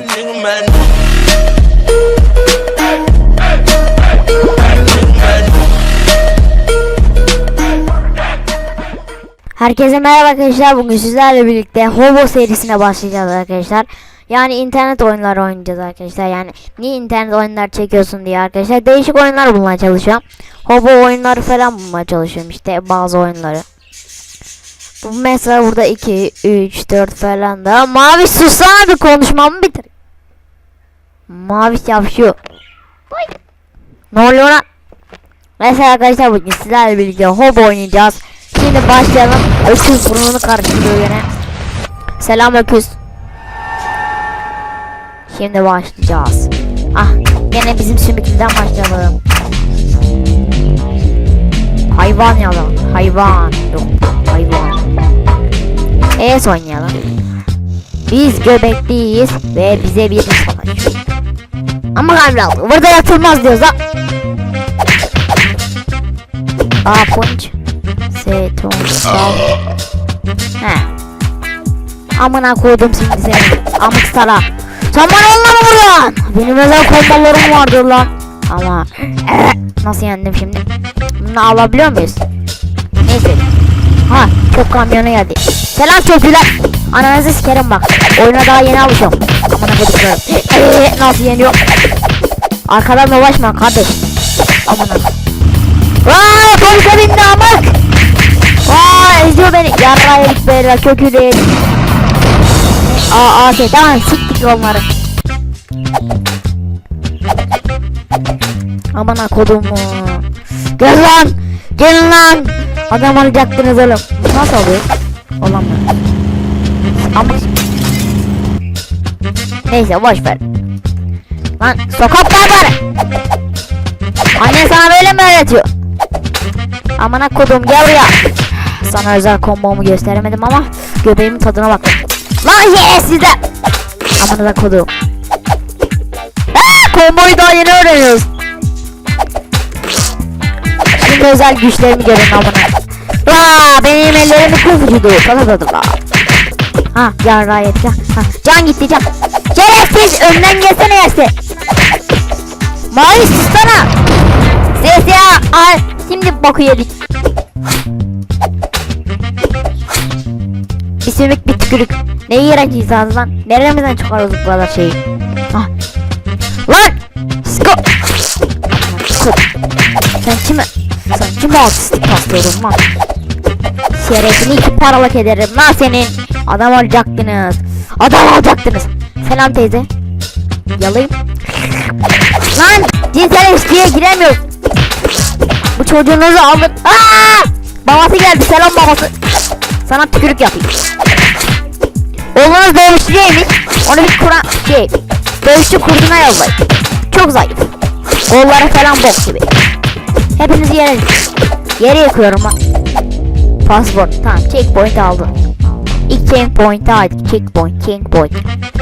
nigga mad. Herkese merhaba arkadaşlar. Bugün sizlerle birlikte Hobo serisine başlayacağız arkadaşlar. Yani internet oyunları oynayacağız arkadaşlar. Yani niye internet oyunlar çekiyorsun diye arkadaşlar. Değişik oyunlar bulmaya çalışıyorum. Hobo oyunları falan bulmaya çalışıyorum işte bazı oyunları. Mesela burada 2, 3, 4 falan da. Mavi sussana bir konuşmamı bitir. Mavi yapışıyor. Oy. Ne oluyor lan? Mesela arkadaşlar bugün sizlerle birlikte Hobo oynayacağız. Şimdi başlayalım. Öküz burnunu karıştırıyor yine. Selam öküz. Şimdi başlayacağız. Ah gene bizim sümüklüden başlayalım. Hayvan ya da hayvan. Yok. Es oynayalım. Biz göbekliyiz ve bize bir savaş. Ama kalbim burada yatılmaz diyoruz ha. Aa punç. Seton. He. Amına koydum şimdi seni. Amık sana. Sen bana mı vuruyorsun? Benim özel kombolarım vardı lan. Ama eh, nasıl yendim şimdi? Bunu alabiliyor muyuz? Neyse. Ha çok kamyona geldi. Selam çöpçüler. Ananızı sikerim bak. Oyuna daha yeni alışıyorum. Amına koyduklarım. Eee nasıl yeniyor? Arkadan dolaşma kardeş. Amına. Vay polise bindi amık. Vay eziyor beni. Yarra yedik böyle kökü değil. Aa aa şey tamam siktik onları. Aman ha kodumu. Gel lan. Gelin lan. Adam alacaktınız oğlum. Nasıl oluyor? Olamaz. Ama Neyse boş ver. Lan sokak bari. Anne sana böyle mi öğretiyor? Amına kodum gel buraya. Sana özel kombomu gösteremedim ama göbeğimin tadına bak. Lan ye size. Amına kodum. Aa, komboyu daha yeni öğreniyoruz. Şimdi özel güçlerimi görün amına. Aa, benim ellerim kıvırcıydı. Sana da da. Ha yarrağı yedik ha. ha. Can gitti can. Şerefsiz önden gelsene yerse. Mavi sussana. Ses ya. Ay, şimdi boku yedik. Bir sümük bir tükürük. Ne iğrenç insanız lan. Neremizden çıkarıyoruz bu kadar şeyi. Ah. Lan. Sko. Sen kime? Sen kime artistik taslıyorsun lan? Şerefini iki paralık ederim lan senin. Adam olacaktınız. Adam olacaktınız. Selam teyze. Yalayım. Lan cinsel ilişkiye giremiyoruz. Bu çocuğunuzu alın. Aa! Babası geldi. Selam babası. Sana tükürük yapayım. Oğlunuz dövüşçüymiş. Onu bir kuran şey. Dövüşçü kursuna yollayın. Çok zayıf. Kolları falan bok gibi. Hepinizi yere yere yıkıyorum ben. Passport. Tamam checkpoint aldım. İlk checkpoint'i aldık. Checkpoint, checkpoint.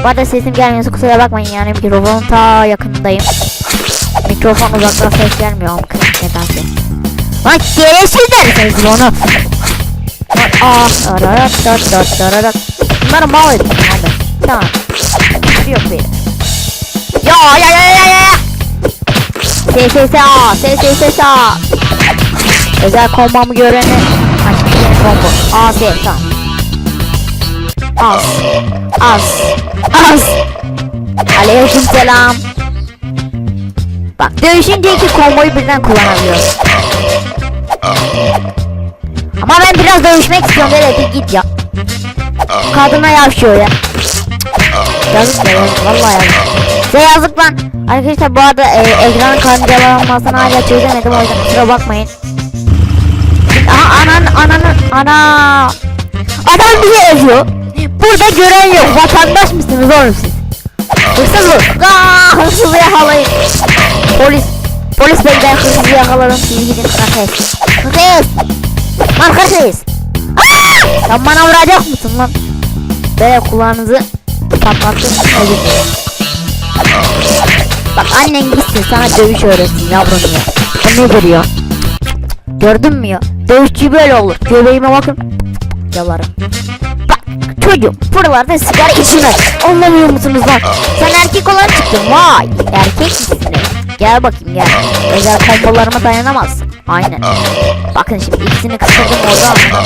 Bu arada sesim gelmiyorsa kusura bakmayın yani mikrofonun ta yakındayım. Mikrofon uzaktan ses gelmiyor ama nedense. Lan gereksiz derseniz onu. Ah ararat dört dört ararat. Bunları mal ettim abi. Tamam. Yok benim. Ya ya ya ya ya ya. SSSA Özel kombomu göreni Açık yeni kombo AS tamam Az Az Az Aleyküm selam Bak dövüşünce iki komboyu birden kullanabiliyoruz Ama ben biraz dövüşmek istiyorum böyle bir git ya Kadına yavşıyor ya Yazık ya yazık vallahi yazık Size yazık lan Arkadaşlar bu arada e, ekran karıncalanmasını hala çözemedim o yüzden kusura bakmayın. Aha anan ananın ana! Adam bizi eziyor. Burada gören yok. Vatandaş mısınız oğlum siz? Hırsız bu Aa, hırsızı yakalayın. Polis Polis beyler hırsızı yakaladım. Siz gidin krakes Krakes Lan Aa! Sen bana vuracak mısın lan? Böyle kulağınızı patlattım özür dilerim Bak annen gitsin sana dövüş öğretsin yavrum ya. O ne görüyor? Gördün mü ya? Dövüşçü böyle olur. Göbeğime bakın. Yalarım. Bak Çocuk buralarda sigara içmez. Anlamıyor musunuz lan? Sen erkek olan çıktın vay. Erkek misin? Gel bakayım gel. Özel kombolarıma dayanamazsın. Aynen. Bakın şimdi ikisini kıstırdım orada amına.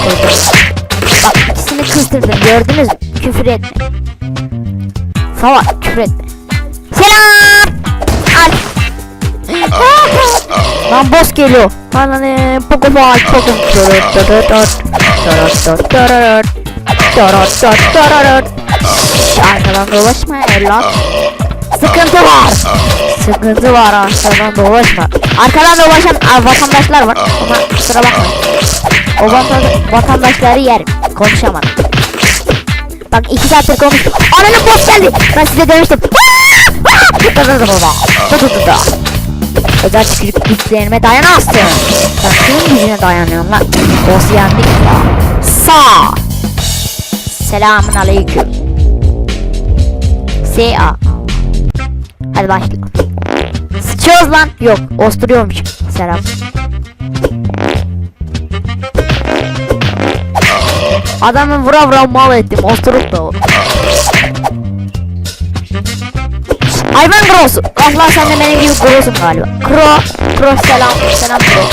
Bak ikisini kıstırdım gördünüz mü? Küfür etme. Salak küfür etme. Selam. Dört, döröt. Döröt, dört, döröt. Şşş, Arkadan dolaşma evlat. Sıkıntı var. Sıkıntı var arkadan dolaşma. Arkadan dolaşan vatandaşlar var. Ama kusura bakmayın. O vatan- vatandaşları yerim. Konuşamadım. Bak iki saattir konuştum. Ananın boss geldi. Ben size demiştim. Aa! Aa! Dı dı dı dı dı. Özel tükürük güçlerime dayanamazsın. Sen kimin gücüne dayanıyorsun lan? Boss yendik. Sağ. Selamun aleyküm. S.A. Hadi başlayalım. Sıçıyoruz lan. Yok, osturuyormuş. Selam. Adamı vura vura mal ettim. Osturup da o. Hayvan grosu. Ah lan sen de benim gibi grosun galiba. Kro. Kro selam. Selam kro.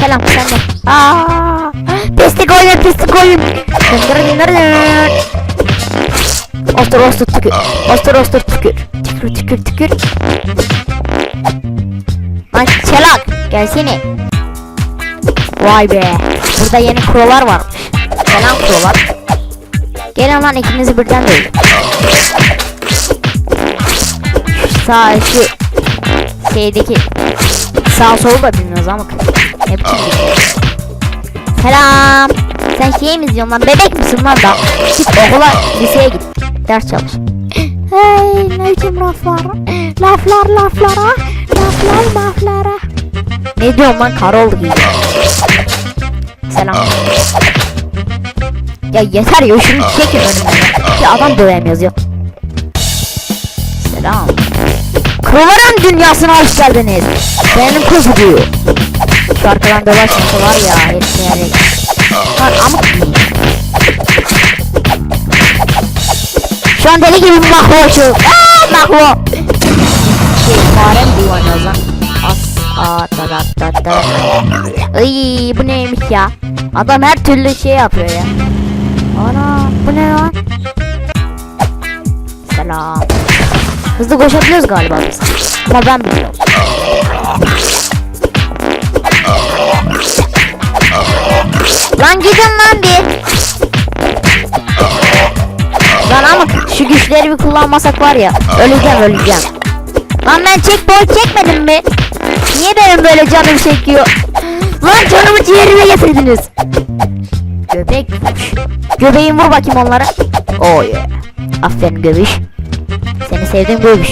Selam sen de. Aaa. Pislik oyun pislik oyun. Dındır dındır dındır. Ostur ostur tükür. Ostur ostur tükür. Tükür tükür tükür. Lan çelak. Gelsene. Vay be. Burada yeni krolar varmış. Selam krolar. Gelin lan ikinizi birden değil. Sağ şu şeydeki sağ solu da bilmiyoruz ama bir- Selam. Sen şey mi izliyorsun lan? Bebek misin lan da? Git okula liseye git. Ders çalış. Hey ne biçim laflar? Laflar laflara. Laflar laflara. Ne diyorsun lan? Kar oldu gibi. Selam. Ya yeter ya şunu çekin önümden. Ya adam dövemiyoruz ya. Selam. Kıvırın dünyasına hoş geldiniz. Benim kız diyor. Şu arkadan dolaşması var ya. Hepsi yani. Lan amık. Şu an deli gibi mahvo şu. Aaa mahvo. Şey fare mi diyor o zaman? As. Aa da da da da. Iy bu neymiş ya? Adam her türlü şey yapıyor ya. Ana bu ne lan? Selam. Hızlı koşabiliyoruz galiba biz. Ama ben bilmiyorum. Lan gidin lan bir. Lan ama şu güçleri bir kullanmasak var ya. Öleceğim öleceğim. Lan ben checkpoint çekmedim mi? Niye benim böyle canım çekiyor? Lan canımı ciğerime getirdiniz. Göbek. Göbeğim vur bakayım onlara. Oh yeah. Aferin göbüş. Seni sevdim göbüş.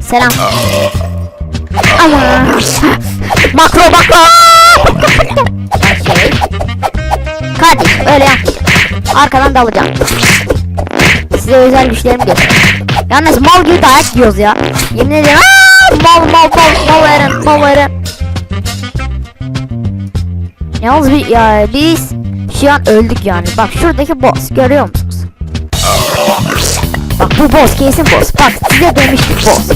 Selam. Ama. Makro makro. şey. Kardeş öyle yapmayacağım. Arkadan dalacağım. Size özel güçlerimi göster. Yalnız mal gibi dayak yiyoruz ya. Yemin ederim. Aa, mal mal mal mal verin mal verin. Yalnız bir, ya, biz şu an öldük yani. Bak şuradaki boss görüyor musunuz? Bak bu boss kesin boss. Bak size demiştik boss.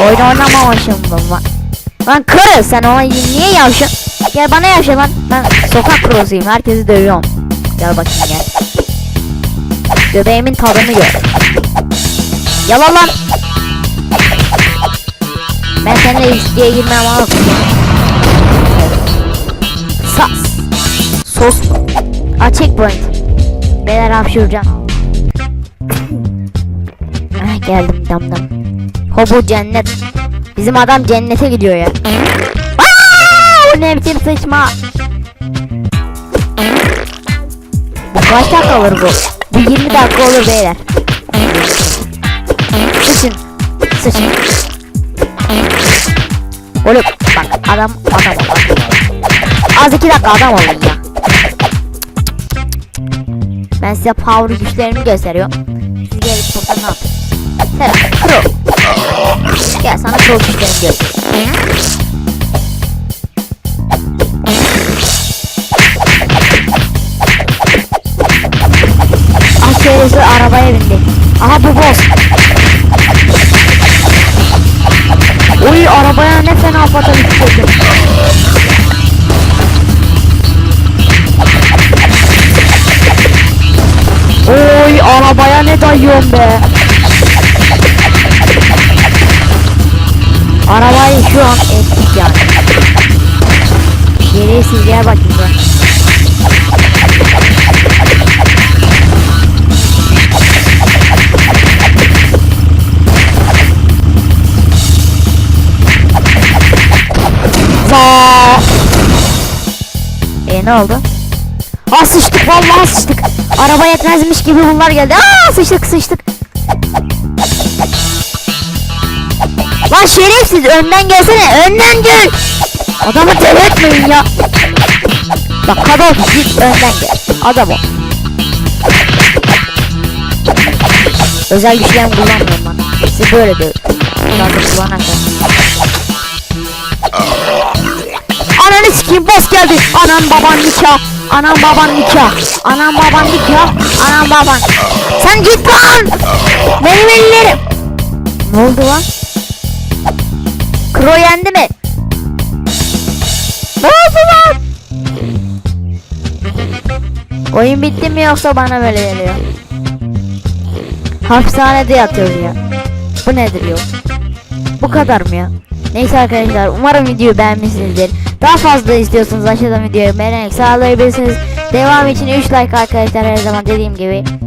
Oyun oynamamışım ben. Lan kırıl sen ona niye yavşın? Gel bana yavşa lan. Ben sokak krosuyum. Herkesi dövüyorum. Gel bakayım gel. Göbeğimin tadını gör. Yalan lan. Ben seninle ilişkiye girmem ama. Sas. Sos mu? Aa. Beyler hapşuracağım. ah, geldim dam dam. Hobu cennet. Bizim adam cennete gidiyor ya. Aa, ne biçim sıçma. Bu kaç dakika olur bu? Bu 20 dakika olur beyler. Sıçın. Sıçın. Oğlum bak adam adam ol. Az iki dakika adam olun ya. Ben size power güçlerimi gösteriyorum. Siz gelip burada ne yapıyorsunuz? Selam. Pro. Gel sana pro güçlerimi göstereyim. Dayıyorum be. Arabayı şu an ettik yani. Geriye silgiye bakayım ben. Za. E ne oldu? Aa sıçtık vallahi sıçtık. Araba yetmezmiş gibi bunlar geldi. Aa sıçtık sıçtık. Lan şerefsiz önden gelsene önden gel. Adamı deli etmeyin ya. Bak kadın git önden gel. Adam o. Özel güçlerimi kullanmıyorum ben. Sizi böyle diyorum. Zaten kullanarsan. Ananı sikeyim boss geldi. Anan baban nikah. Anan baban nikah. Anan baban nikah. Anan baban. Sen git lan. Benim ellerim. Ne oldu lan? Kro yendi mi? Ne oldu lan? Oyun bitti mi yoksa bana böyle geliyor? Hapishanede yatıyoruz ya. Bu nedir yok? Bu kadar mı ya? Neyse arkadaşlar umarım videoyu beğenmişsinizdir. Daha fazla istiyorsanız aşağıdan videoyu beğenerek sağlayabilirsiniz. Devam için 3 like arkadaşlar her zaman dediğim gibi.